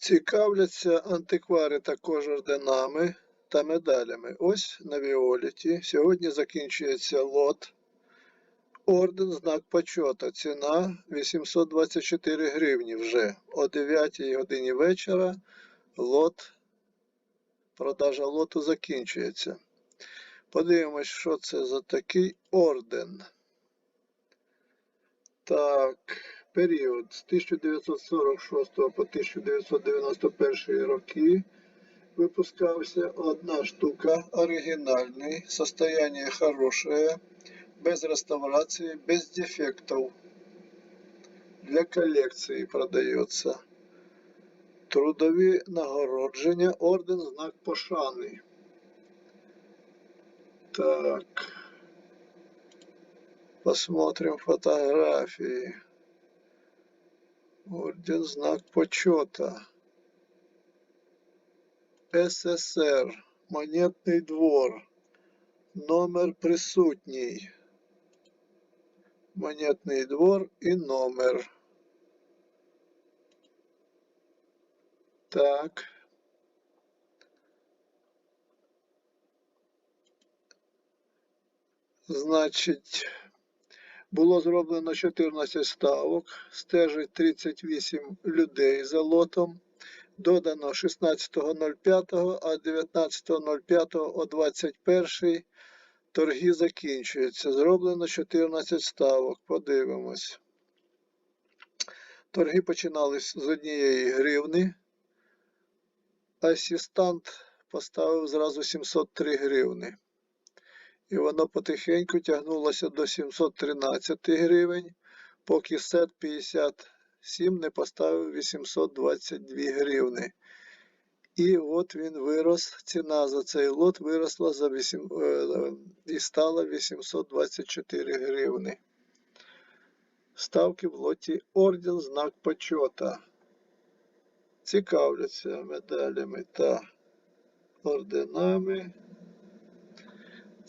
Цікавляться антиквари також орденами та медалями. Ось на Віоліті. Сьогодні закінчується лот. Орден знак почота. Ціна 824 гривні вже. О 9 годині вечора лот, продажа лоту закінчується. Подивимось, що це за такий орден. Так, період з 1946 по 1991 роки випускався одна штука оригінальний, состояние хорошее, без реставрации, без дефектов. Для колекції продається. Трудові нагородження, орден, знак пошани. Так. Посмотрим фотографии. Орден, знак почета. СССР. Монетний двор. Номер присутній. Монетний двор і номер. Так. Значить, було зроблено 14 ставок, стежить 38 людей за лотом. Додано 16.05, а 19.05 о 21 торги закінчуються. Зроблено 14 ставок. Подивимось. Торги починались з однієї гривни. Асістант поставив зразу 703 гривни. І воно потихеньку тягнулося до 713 гривень, поки сет 57 не поставив 822 гривни. І от він вирос, ціна за цей лот виросла за 8, е, і стала 824 гривни. Ставки в лоті орден знак почота. Цікавляться медалями та орденами.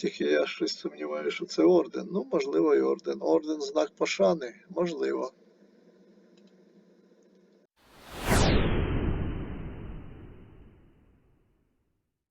Тільки я щось сумніваюся, що це орден. Ну, можливо, і орден. Орден знак пошани, можливо.